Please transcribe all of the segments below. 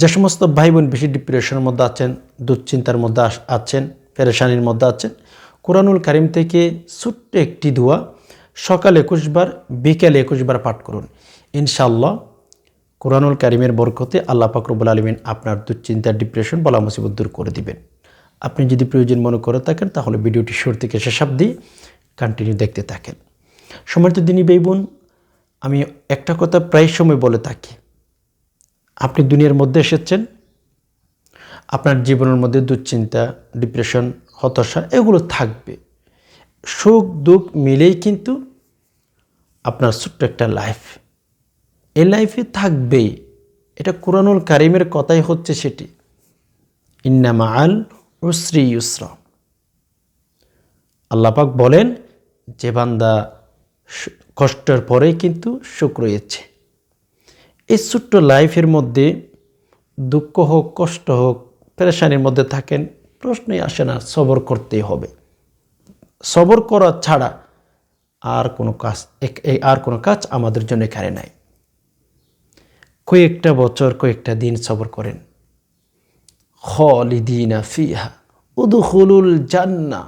যে সমস্ত ভাই বোন বেশি ডিপ্রেশনের মধ্যে আছেন, দুশ্চিন্তার মধ্যে আছেন, পেরেশানির মধ্যে আছেন, কোরআনুল কারিম থেকে ছোট্ট একটি দোয়া, সকাল একুশ বার বিকেল একুশ বার পাঠ করুন। ইনশাল্লাহ কোরআনুল কারিমের বরকতে আল্লাহ পাকরবুল আলমিন আপনার দুশ্চিন্তা ডিপ্রেশন বলা মুসিবত দূর করে দিবেন। আপনি যদি প্রয়োজন মনে করে থাকেন, তাহলে ভিডিওটি শুরু থেকে শেষ অবধি কন্টিনিউ দেখতে থাকেন। সমর্থ দিনী বেই বোন আমি একটা কথা প্রায় সময় বলে থাকি। আপনি দুনিয়ার মধ্যে এসেছেন, আপনার জীবনের মধ্যে দুশ্চিন্তা ডিপ্রেশন হতাশা এগুলো থাকবে। সুখ, দুঃখ মিলেই কিন্তু আপনার ছোট্ট একটা লাইফ এই লাইফে থাকবেই। এটা কোরআনুল কারিমের কথাই হচ্ছে সেটি। ইন্নামা আল ও শ্রী ইউসরা আল্লাপাক বলেন, যে বান্দা কষ্টের পরেই কিন্তু সুখ রয়েছে। এই ছোট্ট লাইফের মধ্যে দুঃখ হোক, কষ্ট হোক, পেরেশানির মধ্যে থাকেন, প্রশ্নই আসে না, সবর করতেই হবে। সবর করা ছাড়া আর কোনো কাজ আর কোনো কাজ আমাদের জন্য এখানে নাই। কয়েকটা বছর, কয়েকটা দিন সবর করেন। খলিদিনা ফিহা, উদুখুলুল জান্না।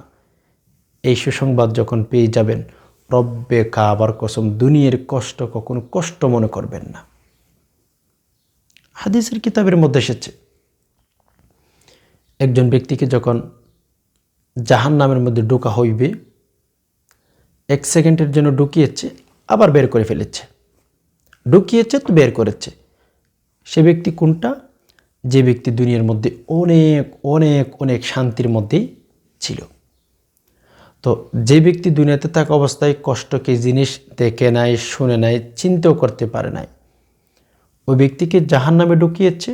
এই সুসংবাদ যখন পেয়ে যাবেন, রব্বে কাবার কসম, দুনিয়ার কষ্ট কখনো কষ্ট মনে করবেন না। হাদিসের কিতাবের মধ্যে এসেছে। একজন ব্যক্তিকে যখন জাহান নামের মধ্যে ঢোকা হইবে, এক সেকেন্ডের জন্য ঢুকিয়েছে, আবার বের করে ফেলেছে। ঢুকিয়েছে তো বের করেছে। সে ব্যক্তি কোনটা? যে ব্যক্তি দুনিয়ার মধ্যে অনেক অনেক অনেক শান্তির মধ্যেই ছিল। তো যে ব্যক্তি দুনিয়াতে থাকা অবস্থায় কষ্টকে জিনিস দেখে নাই, শুনে নাই, চিন্তাও করতে পারে নাই ওই ব্যক্তিকে জাহান নামে ঢুকিয়েছে,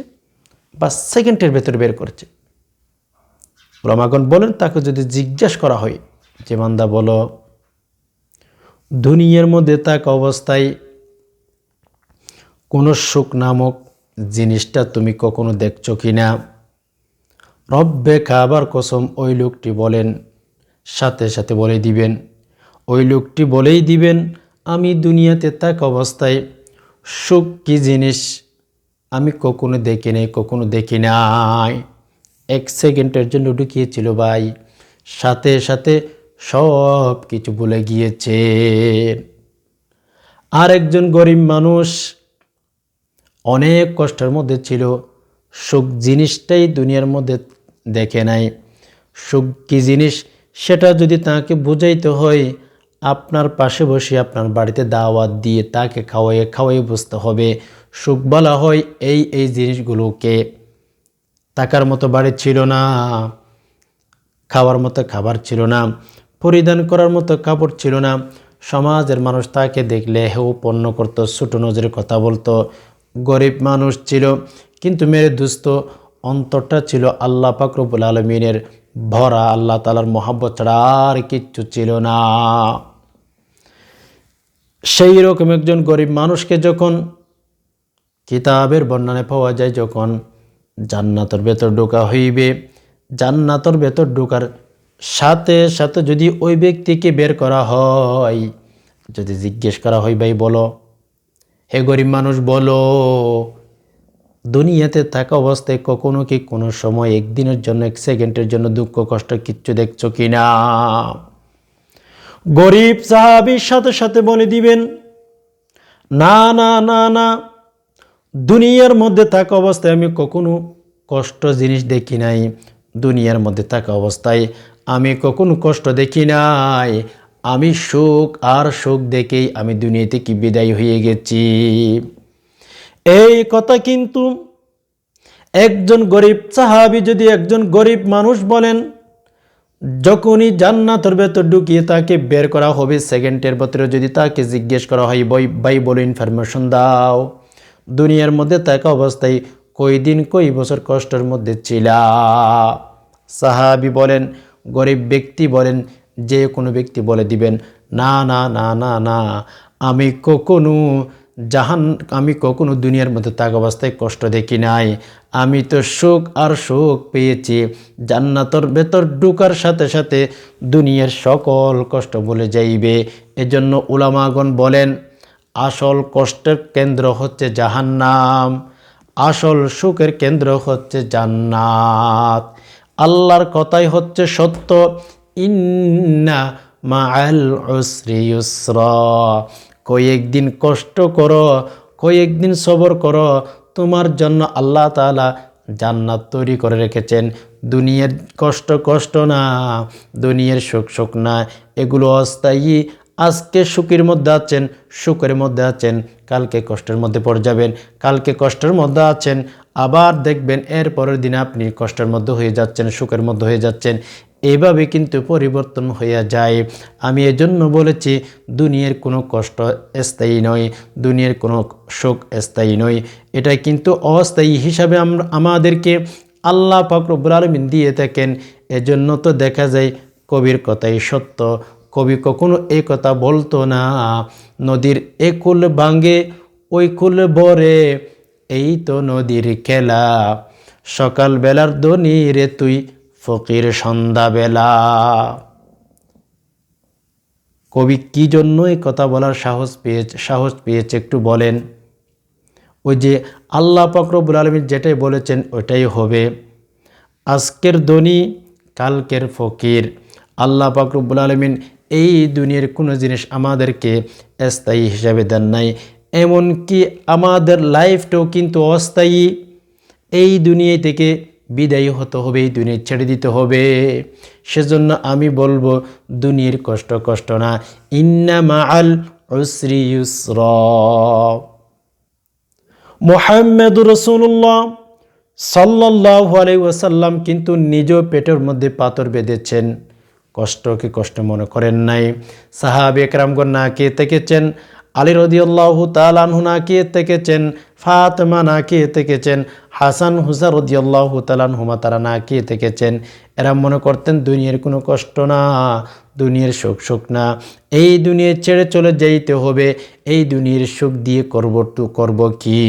বা সেকেন্ডের ভেতরে বের করেছে। রমাগণ বলেন, তাকে যদি জিজ্ঞাসা করা হয়, যে মান্দা বলো, দুনিয়ার মধ্যে থাকা অবস্থায় কোনো সুখ নামক জিনিসটা তুমি কখনো দেখছ কি না রব্বে খাবার কসম ওই লোকটি বলেন, সাথে সাথে বলে দিবেন, ওই লোকটি বলেই দিবেন, আমি দুনিয়াতে থাকা অবস্থায় সুখ কী জিনিস? আমি কখনো দেখি নাই, কখনো দেখি নাই। এক সেকেন্ডের জন্য ঢুকিয়েছিল ভাই। সাথে সাথে সব কিছু ভুলে গিয়েছে। আর একজন গরিব মানুষ অনেক কষ্টের মধ্যে ছিল। সুখ জিনিসটাই দুনিয়ার মধ্যে দেখে নাই। সুখ কী জিনিস? সেটা যদি তাকে বুঝাইতে হয় আপনার পাশে বসে আপনার বাড়িতে দাওয়াত দিয়ে তাকে খাওয়াইয়ে খাওয়াই বুঝতে হবে। সুখ বলা হয় এই এই জিনিসগুলোকে। টাকার মতো বাড়ি ছিল না, খাওয়ার মতো খাবার ছিল না, পরিধান করার মতো কাপড় ছিল না। সমাজের মানুষ তাকে দেখলে হেউ পণ্য করতো, ছোটো নজরে কথা বলতো। গরিব মানুষ ছিল, কিন্তু মেরে দুস্থ অন্তরটা ছিল আল্লাহ পাকরবুল আলমিনের। ভরা আল্লাহ তালার মহাব্বত ছাড়া আর কিচ্ছু ছিল না। সেই রকম একজন গরিব মানুষকে যখন কিতাবের বর্ণনায় পাওয়া যায়, যখন জান্নাতর ভেতর ঢোকা হইবে, জান্নাতর ভেতর ঢোকার সাথে সাথে যদি ওই ব্যক্তিকে বের করা হয়, যদি জিজ্ঞেস করা হয়, ভাই, বলো। হে গরিব মানুষ, বলো। দুনিয়াতে থাকা অবস্থায় কখনো কি কোনো সময় একদিনের জন্য, এক সেকেন্ডের জন্য দুঃখ, কষ্ট কিচ্ছু দেখছ কি না গরিব সাহাবির সাথে সাথে বলে দিবেন, না না না না, দুনিয়ার মধ্যে থাকা অবস্থায় আমি কখনো কষ্ট জিনিস দেখি নাই। দুনিয়ার মধ্যে থাকা অবস্থায় আমি কখনো কষ্ট দেখি নাই। আমি সুখ আর সুখ দেখেই আমি দুনিয়া থেকে বিদায় হয়ে গেছি। এই কথা কিন্তু একজন গরিব সাহাবি যদি একজন গরিব মানুষ বলেন যখনই জান্নাতের ভেতর ঢুকিয়ে তাকে বের করা হবে, সেকেন্ডের ভেতরে যদি তাকে জিজ্ঞেস করা হয় বই বাই বলে ইনফরমেশন দাও। দুনিয়ার মধ্যে থাকা অবস্থায় কই দিন কই বছর কষ্টের মধ্যে ছিলা। সাহাবি বলেন, গরিব ব্যক্তি বলেন, যে কোনো ব্যক্তি বলে দিবেন, না না না না না, আমি কখনো জাহান আমি কখনো দুনিয়ার মধ্যে থাকা অবস্থায় কষ্ট দেখি নাই। আমি তো সুখ আর সুখ পেয়েছি। জান্নাতর ভেতর ঢুকার সাথে সাথে দুনিয়ার সকল কষ্ট বলে যাইবে। এজন্য উলামাগণ বলেন, আসল কষ্টের কেন্দ্র হচ্ছে জাহান্নাম। আসল সুখের কেন্দ্র হচ্ছে জান্নাত। আল্লাহর কথাই হচ্ছে সত্য। ইন্না মা আল ইউসরা। কয়েকদিন কষ্ট করো কয়েকদিন সবর করো। তোমার জন্য আল্লাহ তাআলা জান্নাত তৈরি করে রেখেছেন। দুনিয়ার কষ্ট কষ্ট না, দুনিয়ার সুখ সুখ না। এগুলো অস্থায়ী। আজকে সুখের মধ্যে আছেন, সুখের মধ্যে আছেন, কালকে কষ্টের মধ্যে পড়ে যাবেন, কালকে কষ্টের মধ্যে আছেন। আবার দেখবেন এর পরের দিনে আপনি কষ্টের মধ্যে হয়ে যাচ্ছেন, সুখের মধ্যে হয়ে যাচ্ছেন। এভাবে কিন্তু পরিবর্তন হইয়া যায়। আমি এজন্য বলেছি, দুনিয়ার কোনো কষ্ট স্থায়ী নয়, দুনিয়ার কোনো সুখ স্থায়ী নয়। এটা কিন্তু অস্থায়ী হিসাবে আমাদেরকে আল্লাহ পাকরবুল আলমিন দিয়ে থাকেন। এজন্য তো দেখা যায়, কবির কথাই সত্য। কবি কখনো এই কথা বলতো না, নদীর এ কুল ভাঙ্গে ওই কুল বরে এই তো নদীর খেলা। সকালবেলার দনি রে তুই ফকির সন্ধ্যাবেলা। কবি কি জন্য এই কথা বলার সাহস পেয়েছে সাহস পেয়েছে একটু বলেন। ওই যে আল্লাহ পাকরবুল আলমীর যেটাই বলেছেন ওইটাই হবে। আজকের ধনী, কালকের ফকির। আল্লাহ পাকরবুল আলমিন এই দুনিয়ার কোনো জিনিস আমাদেরকে স্থায়ী হিসাবে দেন নাই। এমনকি আমাদের লাইফটাও কিন্তু অস্থায়ী। এই দুনিয়া থেকে বিদায়ী হতে হবে, দুনিয়া ছেড়ে দিতে হবে। সেজন্য আমি বলব, দুনিয়ার কষ্ট কষ্ট না। ইন্না মাআল উসরি ইউসরা। মোহাম্মদুর রসুল্লাহ সাল্লাহ আলাই ওয়াসাল্লাম কিন্তু নিজ পেটের মধ্যে পাথর বেঁধেছেন। কষ্টকে কষ্ট মনে করেন নাই। সাহাব একরামগণ না কে থেকেছেন। আলী রদিয়াল্লাহ তালানহু না কে থেকেছেন ফাতেমা কে থেকেছেন হাসান হুসা রদিয়াল্লাহ তালানহুমা তারা কে থেকেছেন এরা মনে করতেন দুনিয়ার কোনো কষ্ট না, দুনিয়ার সুখ সুখ না। এই দুনিয়া ছেড়ে চলে যাইতে হবে, এই দুনিয়ার সুখ দিয়ে করব তো করব কি?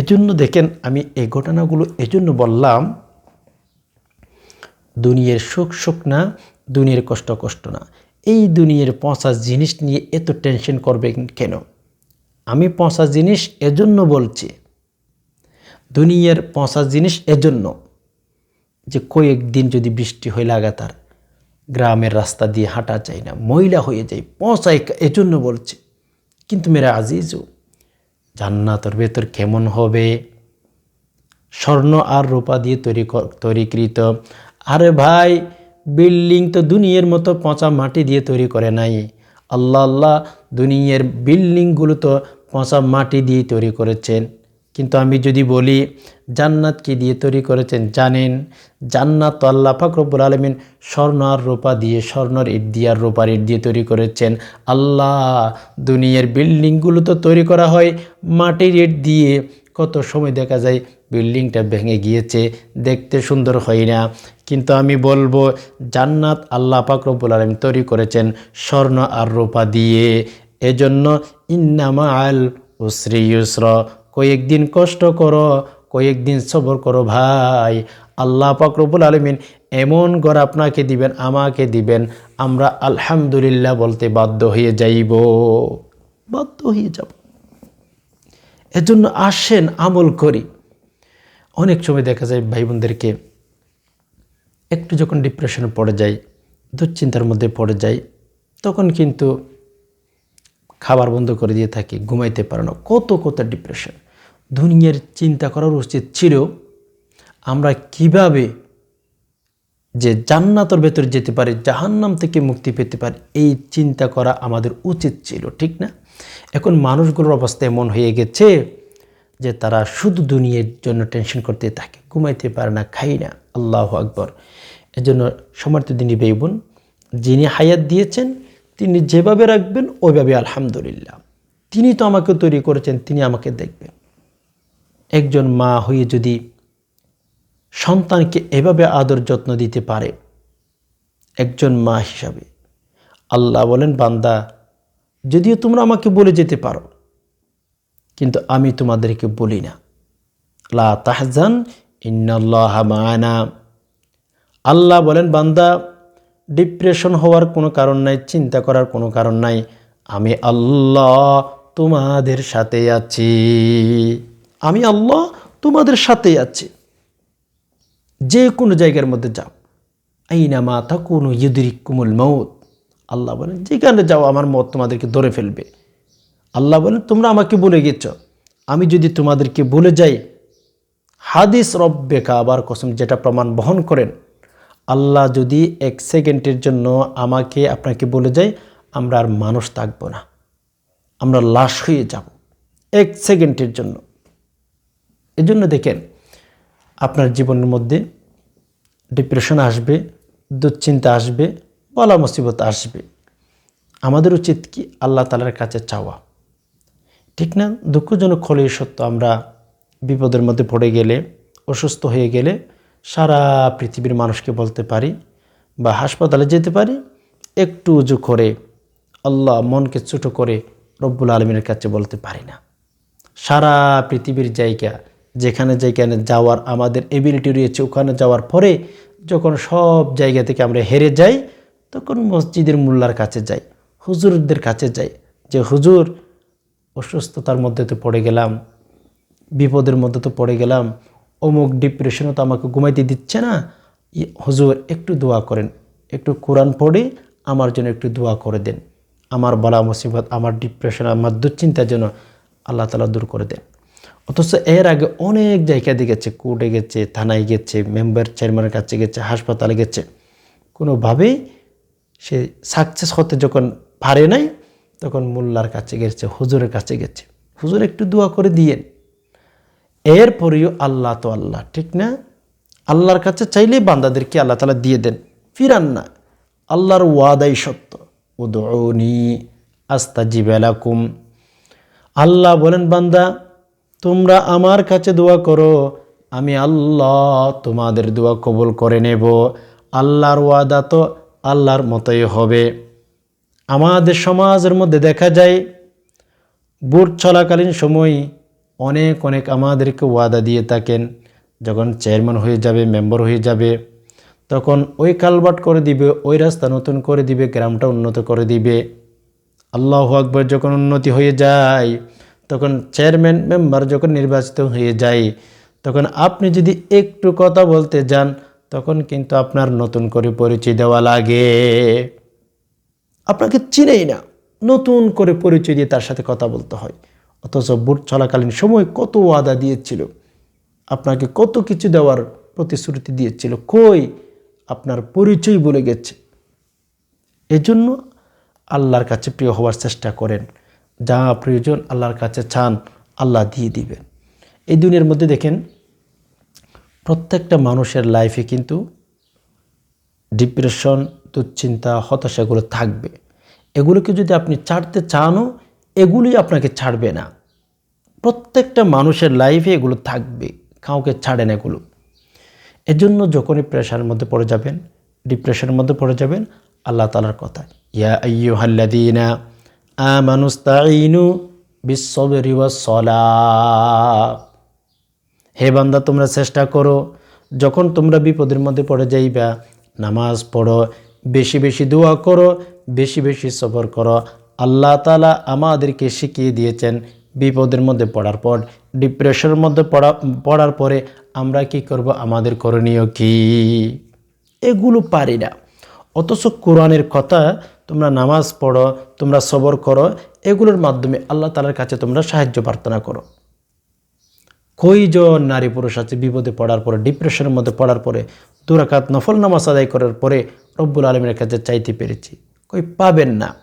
এজন্য দেখেন আমি এই ঘটনাগুলো এজন্য বললাম, দুনিয়ার সুখ সুখ না, দুনিয়ার কষ্ট কষ্ট না। এই দুনিয়ার পচা জিনিস নিয়ে এত টেনশন করবেন কেন? আমি পচা জিনিস এজন্য বলছি। দুনিয়ার পচা জিনিস এজন্য যে কয়েকদিন যদি বৃষ্টি হয় লাগাতার, গ্রামের রাস্তা দিয়ে হাঁটা যায় না, ময়লা হয়ে যায় পচাই এজন্য বলছে। কিন্তু মেরা আজিজও জান্নাতর ভেতর কেমন হবে? স্বর্ণ আর রূপা দিয়ে তৈরি তৈরিকৃত। আরে ভাই বিল্ডিং তো দুনিয়ার মতো পচা মাটি দিয়ে তৈরি করে নাই। আল্লাহ আল্লাহ দুনিয়ার বিল্ডিংগুলো তো পচা মাটি দিয়ে তৈরি করেছেন। কিন্তু আমি যদি বলি, জান্নাত কি দিয়ে তৈরি করেছেন জানেন? জান্নাত আল্লাহ ফাকরবুল আলমিন স্বর্ণ আর রূপা দিয়ে, স্বর্ণর ইট দিয়ে আর রূপার ইট দিয়ে তৈরি করেছেন। আল্লাহ দুনিয়ার বিল্ডিংগুলো তো তৈরি করা হয় মাটির ইট দিয়ে। কত সময় দেখা যায় বিল্ডিংটা ভেঙে গিয়েছে, দেখতে সুন্দর হয় না। কিন্তু আমি বলব, জান্নাত আল্লাহ পাকরবুল আলম তৈরি করেছেন স্বর্ণ আর রূপা দিয়ে। এজন্য ইন্নামা আল উসরি ইউসর কয়েকদিন কষ্ট করো কয়েকদিন সবর করো ভাই। আল্লাহ পাকরবুল আলমিন এমন ঘর আপনাকে দিবেন, আমাকে দিবেন, আমরা আলহামদুলিল্লাহ বলতে বাধ্য হয়ে যাইব। বাধ্য হয়ে যাব। এজন্য আসেন আমল করি। অনেক সময় দেখা যায় ভাই বোনদেরকে একটু যখন ডিপ্রেশনে পড়ে যায় দুশ্চিন্তার মধ্যে পড়ে যায় তখন কিন্তু খাবার বন্ধ করে দিয়ে থাকি, ঘুমাইতে পারে না। কত কত ডিপ্রেশন দুনিয়ার চিন্তা করার উচিত ছিল, আমরা কীভাবে যে জান্নাতর ভেতরে যেতে পারি, জাহান্নাম থেকে মুক্তি পেতে পারি, এই চিন্তা করা আমাদের উচিত ছিল, ঠিক না? এখন মানুষগুলোর অবস্থা এমন হয়ে গেছে যে তারা শুধু দুনিয়ার জন্য টেনশন করতে থাকে, ঘুমাইতে পারে না খাই না। আল্লাহ আকবর। এজন্য সমর্থ দিনী বেই বোন যিনি হায়াত দিয়েছেন, তিনি যেভাবে রাখবেন, ওইভাবে আলহামদুলিল্লাহ। তিনি তো আমাকে তৈরি করেছেন, তিনি আমাকে দেখবেন। একজন মা হয়ে যদি সন্তানকে এভাবে আদর যত্ন দিতে পারে, একজন মা হিসাবে, আল্লাহ বলেন, বান্দা, যদিও তোমরা আমাকে বলে যেতে পারো কিন্তু আমি তোমাদেরকে বলি না। লা তাহজান, ইন্নাল্লাহ মানা আল্লাহ বলেন, বান্দা ডিপ্রেশন হওয়ার কোনো কারণ নাই, চিন্তা করার কোনো কারণ নাই, আমি আল্লাহ তোমাদের সাথে আছি। আমি আল্লাহ তোমাদের সাথেই আছি। যে কোনো জায়গার মধ্যে যাও। আইনা মা তা কোনো ইউদিরিক কুমুল মৌত আল্লাহ বলেন, যেখানে যাও, আমার মত তোমাদেরকে ধরে ফেলবে। আল্লাহ বলেন, তোমরা আমাকে বলে গেছ, আমি যদি তোমাদেরকে বলে যাই, হাদিস রব্বেকা আবার কসম, যেটা প্রমাণ বহন করেন, আল্লাহ যদি এক সেকেন্ডের জন্য আমাকে আপনাকে বলে যায় আমরা আর মানুষ থাকব না। আমরা লাশ হয়ে যাব এক সেকেন্ডের জন্য। এজন্য দেখেন, আপনার জীবনের মধ্যে ডিপ্রেশন আসবে, দুশ্চিন্তা আসবে, বলা মুসিবত আসবে। আমাদের উচিত কি? আল্লাহ তালার কাছে চাওয়া। ঠিক না? দুঃখজনক হলেই সত্য, আমরা বিপদের মধ্যে পড়ে গেলে, অসুস্থ হয়ে গেলে সারা পৃথিবীর মানুষকে বলতে পারি বা হাসপাতালে যেতে পারি, একটু উজু করে আল্লাহ মনকে ছোটো করে রব্বুল আলমিনের কাছে বলতে পারি না। সারা পৃথিবীর জায়গা, যেখানে যেখানে যাওয়ার আমাদের এবিলিটি রয়েছে, ওখানে যাওয়ার পরে যখন সব জায়গা থেকে আমরা হেরে যাই, তখন মসজিদের মোল্লার কাছে যাই, হুজুরদের কাছে যাই। যে হুজুর অসুস্থতার মধ্যে তো পড়ে গেলাম, বিপদের মধ্যে তো পড়ে গেলাম, অমুক ডিপ্রেশনও তো আমাকে ঘুমাইতে দিচ্ছে না। হুজুর, একটু দোয়া করেন, একটু কোরআন পড়ে আমার জন্য একটু দোয়া করে দেন। আমার বলা মুসিবত, আমার ডিপ্রেশন আমার দুশ্চিন্তার জন্য আল্লাহ তালা দূর করে দেন। অথচ এর আগে অনেক জায়গায় গেছে কোর্টে গেছে, থানায় গেছে মেম্বার চেয়ারম্যানের কাছে গেছে, হাসপাতালে গেছে। কোনোভাবেই সে সাকসেস হতে যখন পারে নাই তখন মোল্লার কাছে গেছে, হুজুরের কাছে গেছে। হুজুর একটু দোয়া করে দিয়েন। এরপরেও আল্লাহ তো আল্লাহ, ঠিক না? আল্লাহর কাছে চাইলেই বান্দাদেরকে আল্লাহ তালা দিয়ে দেন। ফিরান না। আল্লাহর ওয়াদাই সত্য। উদৌনি আস্তা জিবেলাকুম আল্লাহ বলেন, বান্দা, তোমরা আমার কাছে দোয়া করো, আমি আল্লাহ তোমাদের দোয়া কবুল করে নেব। আল্লাহর ওয়াদা তো আল্লাহর মতোই হবে। আমাদের সমাজের মধ্যে দেখা যায় বুট চলাকালীন সময় অনেক অনেক আমাদেরকে ওয়াদা দিয়ে থাকেন। যখন চেয়ারম্যান হয়ে যাবে, মেম্বার হয়ে যাবে, তখন ওই কালবাট করে দিবে, ওই রাস্তা নতুন করে দিবে, গ্রামটা উন্নত করে দিবে। আল্লাহ আকবর যখন উন্নতি হয়ে যায়, তখন চেয়ারম্যান, মেম্বার যখন নির্বাচিত হয়ে যায়, তখন আপনি যদি একটু কথা বলতে যান, তখন কিন্তু আপনার নতুন করে পরিচয় দেওয়া লাগে। আপনাকে চিনেই না। নতুন করে পরিচয় দিয়ে তার সাথে কথা বলতে হয়। অথচ বুট চলাকালীন সময় কত ওয়াদা দিয়েছিল। আপনাকে কত কিছু দেওয়ার প্রতিশ্রুতি দিয়েছিল। কই আপনার পরিচয় বলে গেছে। এজন্য আল্লাহর কাছে প্রিয় হওয়ার চেষ্টা করেন। যা প্রয়োজন আল্লাহর কাছে চান, আল্লাহ দিয়ে দিবেন। এই দুনিয়ার মধ্যে দেখেন, প্রত্যেকটা মানুষের লাইফে কিন্তু ডিপ্রেশন দুশ্চিন্তা হতাশাগুলো থাকবে। এগুলোকে যদি আপনি ছাড়তে চানও এগুলি আপনাকে ছাড়বে না। প্রত্যেকটা মানুষের লাইফে এগুলো থাকবে, কাউকে ছাড়ে না এগুলো। এজন্য যখনই প্রেশারের মধ্যে পড়ে যাবেন ডিপ্রেশনের মধ্যে পড়ে যাবেন, আল্লাহ তালার কথা ইয়া আইয়ুহাল্লাদিনা আমানুস্তাইনু বিশ্বরি সলা হে বান্দা, তোমরা চেষ্টা করো, যখন তোমরা বিপদের মধ্যে পড়ে যাইবা, নামাজ পড়ো বেশি বেশি দোয়া করো, বেশি বেশি সফর করো। আল্লাহ তালা আমাদেরকে শিখিয়ে দিয়েছেন বিপদের মধ্যে পড়ার পর। ডিপ্রেশনের মধ্যে পড়া, পড়ার পরে আমরা কি করব? আমাদের করণীয় কি? এগুলো পারি না। অথচ কোরআনের কথা তোমরা নামাজ পড়ো, তোমরা সবর করো, এগুলোর মাধ্যমে আল্লাহ তালার কাছে তোমরা সাহায্য প্রার্থনা করো। কইজন নারী পুরুষ আছে বিপদে পড়ার পরে ডিপ্রেশনের মধ্যে পড়ার পরে? দুরাকাত নফল নামাজ আদায় করার পরে রব্বুল আলমের কাছে চাইতে পেরেছি। কই পাবেন না।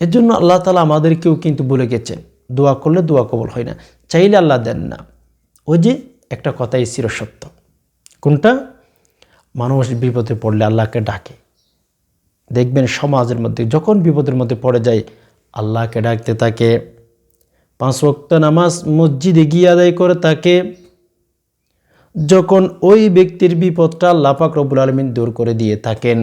এর জন্য আল্লাহ তালা আমাদেরকেও কিন্তু বলে গেছেন। দোয়া করলে দোয়া কবল হয় না। চাইলে আল্লাহ দেন না। ওই যে একটা কথাই চিরসত্য কোনটা? মানুষ বিপদে পড়লে আল্লাহকে ডাকে। দেখবেন সমাজের মধ্যে যখন বিপদের মধ্যে পড়ে যায়, আল্লাহকে ডাকতে তাকে পাঁচ ওয়াক্ত নামাজ মসজিদে গিয়ে আদায় করে তাকে যখন ওই ব্যক্তির বিপদটা আল্লাহ পাক রব্বুল আলমিন দূর করে দিয়ে থাকেন,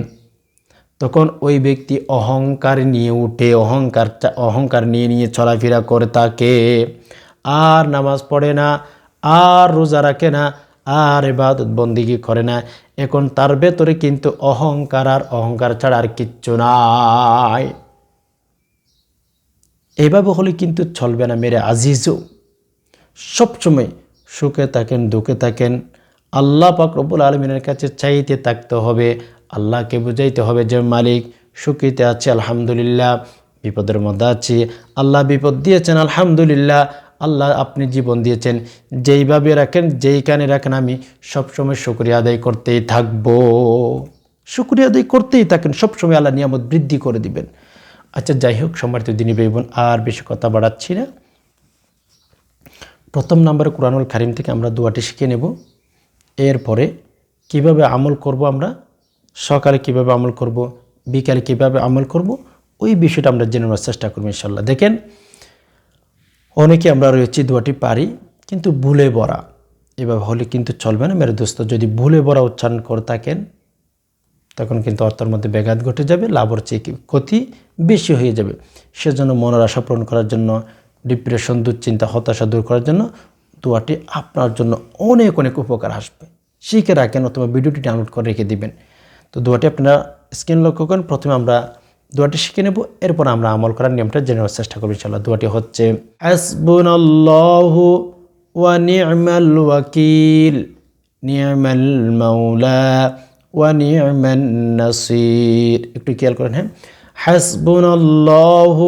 তখন ওই ব্যক্তি অহংকার নিয়ে উঠে, অহংকার অহংকার নিয়ে নিয়ে চলাফেরা করে থাকে। আর নামাজ পড়ে না, আর রোজা রাখে না, আর এবাদত বন্দিগি করে না। এখন তার ভেতরে কিন্তু অহংকার আর অহংকার ছাড়া আর কিচ্ছু নাই। এভাবে হলে কিন্তু চলবে না মেরে আজিজও সবসময় সুখে থাকেন, দুঃখে থাকেন, আল্লাহ পাক রব্বুল আলমিনের কাছে চাইতে থাকতে হবে, আল্লাহকে বুঝাইতে হবে যে মালিক, সুখীতে আছে, আলহামদুলিল্লাহ। বিপদের মধ্যে আছি, আল্লাহ বিপদ দিয়েছেন, আলহামদুলিল্লাহ। আল্লাহ আপনি জীবন দিয়েছেন, যেইভাবে রাখেন, যেইখানে রাখেন, আমি সবসময় শুক্রিয়া আদায় করতেই থাকব। শুক্রিয়া আদায় করতেই থাকেন, সবসময় আল্লাহ নিয়ামত বৃদ্ধি করে দিবেন। আচ্ছা যাই হোক, সম্মানিত দিনী ভাই বোন, আর বেশি কথা বাড়াচ্ছি না। প্রথম নম্বরে কোরআনুল কারিম থেকে আমরা দোয়াটি শিখে নেব। এরপরে কীভাবে আমল করব আমরা? সকালে কীভাবে আমল করব? বিকালে কীভাবে আমল করব? ওই বিষয়টা আমরা জেনে নেওয়ার চেষ্টা করব ইনশাল্লাহ দেখেন, অনেকে আমরা রয়েছি দোয়াটি পারি, কিন্তু ভুলে বরা এভাবে হলে কিন্তু চলবে না। মেরে দোস্ত, যদি ভুলে বরা উচ্চারণ করে থাকেন, তখন কিন্তু অর্থের মধ্যে ব্যাঘাত ঘটে যাবে, লাভর চেয়ে ক্ষতি বেশি হয়ে যাবে। সেজন্য মনের আশা পূরণ করার জন্য ডিপ্রেশন দুশ্চিন্তা, হতাশা দূর করার জন্য দোয়াটি আপনার জন্য অনেক অনেক উপকার আসবে। শিখে রাখেন অথবা ভিডিওটি ডাউনলোড করে রেখে দিবেন। তো দোয়াটি আপনারা স্ক্রিন লক্ষ্য করেন। প্রথমে আমরা দোয়াটি শিখে নেব। এরপর আমরা আমল করার নিয়মটা জেনে নেওয়ার চেষ্টা করব ইনশাল্লাহ দোয়াটি হচ্ছে ওয়াকিল একটু খেয়াল করেন হ্যাঁ। হাসবুনাল্লাহু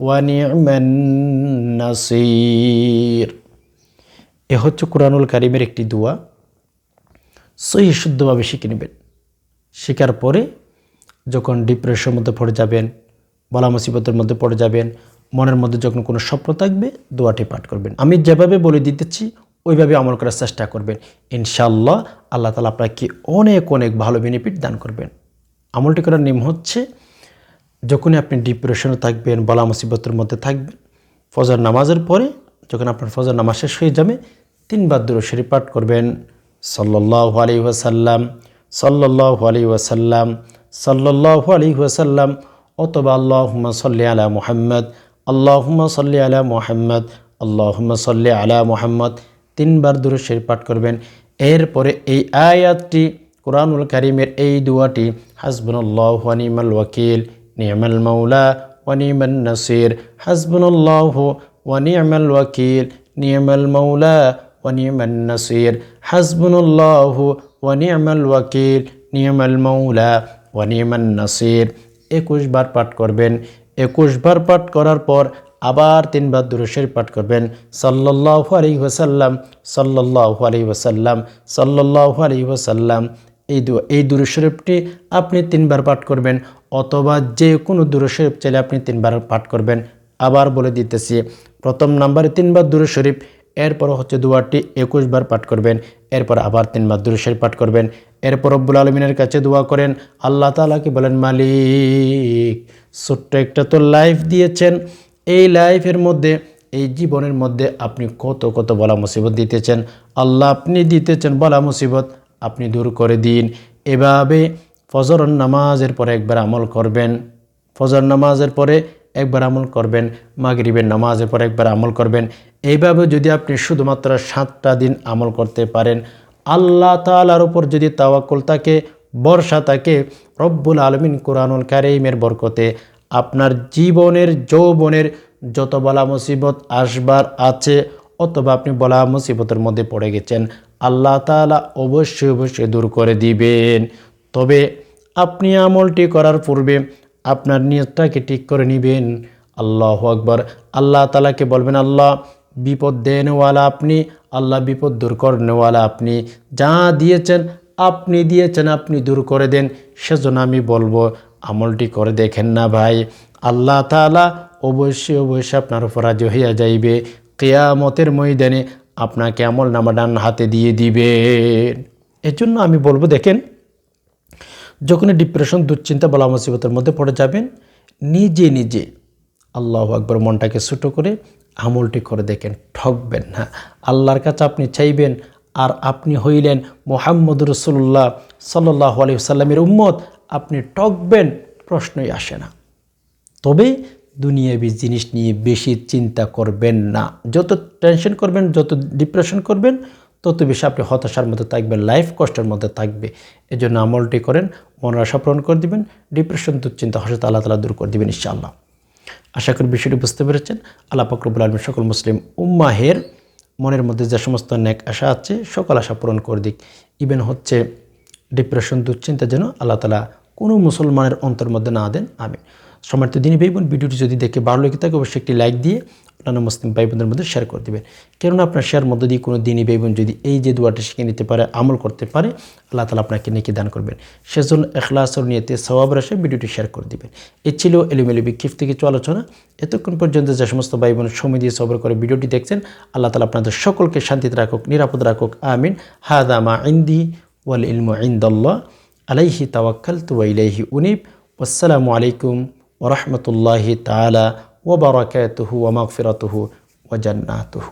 মাওলা নাসির এ হচ্ছে কোরআনুল কারিমের একটি দোয়া। সহি শুদ্ধভাবে শিখে নেবেন। শেখার পরে যখন ডিপ্রেশনের মধ্যে পড়ে যাবেন, বলা মুসিবতের মধ্যে পড়ে যাবেন, মনের মধ্যে যখন কোনো স্বপ্ন থাকবে, দোয়াটি পাঠ করবেন। আমি যেভাবে বলে দিতেছি, ওইভাবে আমল করার চেষ্টা করবেন। ইনশাল্লাহ আল্লাহ তালা আপনাকে অনেক অনেক ভালো বেনিফিট দান করবেন। আমলটি করার নিয়ম হচ্ছে যখনই আপনি ডিপ্রেশনে থাকবেন, বলা মুসিবতের মধ্যে থাকবেন, ফজর নামাজের পরে যখন আপনার ফজর নামাজ শেষ হয়ে যাবে, তিনবার দূর শরীফ পাঠ করবেন। সাল্লাহ আলী ওয়াসাল্লাম সাল্লাহ আলী ওয়াসাল্লাম সাল্লাহ আলী ওয়াসাল্লাম, অথবা আল্লাহুম্মা সাল্লি আলা মুহাম্মদ, আল্লাহুম্মা সাল্লি আলা মুহাম্মদ, আল্লাহুম্মা সাল্লি আলা মোহাম্মদ, তিনবার দূরে শরীফ পাঠ করবেন। এরপরে এই আয়াতটি, কোরআনুল কারিমের এই দুয়াটি হাসবুল্লাহ ওয়ানিমাল ওয়াকিল। নিয়মাল মাওলা ওয়ানিমান নাসির। হাসবুল্লাহ ওয়ানিমাল ওয়াকিল। নিয়মাল মাওলা ওয়ানিমান নাসির। হাসবুল্লাহ ওয়ানিমাল ওয়াকিল। নিয়মাল মাওলা ওয়ানিমান নাসির। একুশ বার পাঠ করবেন। একুশ বার পাঠ করার পর আবার তিনবার দুরুশের পাঠ করবেন। সাল্লাহ আলী ওসাল্লাম সাল্লাহ আলী ওসাল্লাম সাল্লাহ আলী ওসাল্লাম এই দু, এই দুরুশরীফটি আপনি তিনবার পাঠ করবেন। অথবা যে কোনো দুরুশরীফ চাইলে আপনি তিনবার পাঠ করবেন। আবার বলে দিতেছি, প্রথম নাম্বারে তিনবার দুরুশরীফ এরপর হচ্ছে দুয়ারটি একুশ বার পাঠ করবেন, এরপর আবার তিনবার দুরুশরীফ পাঠ করবেন। এরপর রব্বুল আলমিনের কাছে দোয়া করেন, আল্লাহ তালাকে বলেন, মালিক, ছোট্ট একটা তো লাইফ দিয়েছেন। এই লাইফের মধ্যে, এই জীবনের মধ্যে আপনি কত কত বলা মুসিবত দিতেছেন। আল্লাহ আপনি দিতেছেন বলা মুসিবত, আপনি দূর করে দিন। এভাবে ফজর নামাজের পরে একবার আমল করবেন। ফজর নামাজের পরে একবার আমল করবেন। মাগরিবের নামাজের পরে একবার আমল করবেন। এইভাবে যদি আপনি শুধুমাত্র সাতটা দিন আমল করতে পারেন, আল্লাহ তালার উপর যদি তাওয়াক্কুল থাকে, বর্ষা থাকে, রব্বুল আলমিন কোরআনুল কারিমের বরকতে আপনার জীবনের, যৌবনের যত বলা মুসিবত আসবার আছে, অথবা আপনি বলা মুসিবতের মধ্যে পড়ে গেছেন, আল্লাহ তালা অবশ্যই অবশ্যই দূর করে দিবেন। তবে আপনি আমলটি করার পূর্বে আপনার নিয়তটাকে ঠিক করে নেবেন। আল্লাহ আকবর। আল্লাহ তালাকে বলবেন, আল্লাহ, বিপদ দেনওয়ালা আপনি, আল্লাহ, বিপদ দূর করেনওয়ালা আপনি। যা দিয়েছেন আপনি দিয়েছেন, আপনি দূর করে দেন। সেজন্য আমি বলব, আমলটি করে দেখেন না ভাই। আল্লাহ তালা অবশ্যই অবশ্যই আপনার উপর রাজি হইয়া যাইবে। কেয়ামতের ময়দানে আপনাকে আমল নামা ডান হাতে দিয়ে দিবেন। এর জন্য আমি বলব, দেখেন যখনই ডিপ্রেশন দুশ্চিন্তা, বলা মুসিবতের মধ্যে পড়ে যাবেন, নিজে নিজে আল্লাহ আকবর মনটাকে ছোটো করে আমলটি করে দেখেন, ঠকবেন না। আল্লাহর কাছে আপনি চাইবেন, আর আপনি হইলেন মোহাম্মদ রসুল্লাহ সাল্লাহ আলি সাল্লামের উম্মত, আপনি ঠকবেন, প্রশ্নই আসে না। তবে দুনিয়াবি জিনিস নিয়ে বেশি চিন্তা করবেন না। যত টেনশন করবেন, যত ডিপ্রেশন করবেন তত বেশি আপনি হতাশার মধ্যে থাকবেন লাইফ কষ্টের মধ্যে থাকবে। এজন্য আমলটি করেন, মনের আশা পূরণ করে দিবেন ডিপ্রেশন দুশ্চিন্তা হসত আল্লাহ তালা দূর করে দিবেন ইনশাআল্লাহ। আশা করি বিষয়টি বুঝতে পেরেছেন। আল্লাহ ফকরবুল আলমী সকল মুসলিম উম্মাহের মনের মধ্যে যে সমস্ত ন্যাক আশা আছে, সকল আশা পূরণ করে দিক। ইভেন হচ্ছে ডিপ্রেশন দুশ্চিন্তা যেন আল্লাহ তালা কোনো মুসলমানের অন্তর মধ্যে না দেন আমি সম্মানিত দিনী ভাই বোন, ভিডিওটি যদি দেখে ভালো লেগে থাকে, অবশ্যই একটি লাইক দিয়ে অন্যান্য মুসলিম ভাই বোনদের মধ্যে শেয়ার করে দেবেন। কেননা আপনার শেয়ার মধ্য দিয়ে কোনো দিনী ভাই বোন যদি এই যে দোয়াটা শিখে নিতে পারে, আমল করতে পারে, আল্লাহ তালা আপনাকে নেকি দান করবেন। সেজন্য এখলাসর নিয়েতে সবাব রাশে ভিডিওটি শেয়ার করে দেবেন। এ ছিল এলিমেলি বিক্ষিপ থেকে কিছু আলোচনা। এতক্ষণ পর্যন্ত যে সমস্ত ভাই বোন সময় দিয়ে সবর করে ভিডিওটি দেখছেন, আল্লাহ তালা আপনাদের সকলকে শান্তিতে রাখুক, নিরাপদ রাখুক, আমিন। হাদামা ইন্দি ওয়াল ইলমু ইন্দল্লাহ। আলাইহি তাওয়াক্কাল তু ইলাইহি উনিব। আসসালামু আলাইকুম ওরহমতুল্লাহি তালা وبركاته ومغفرته وجناته.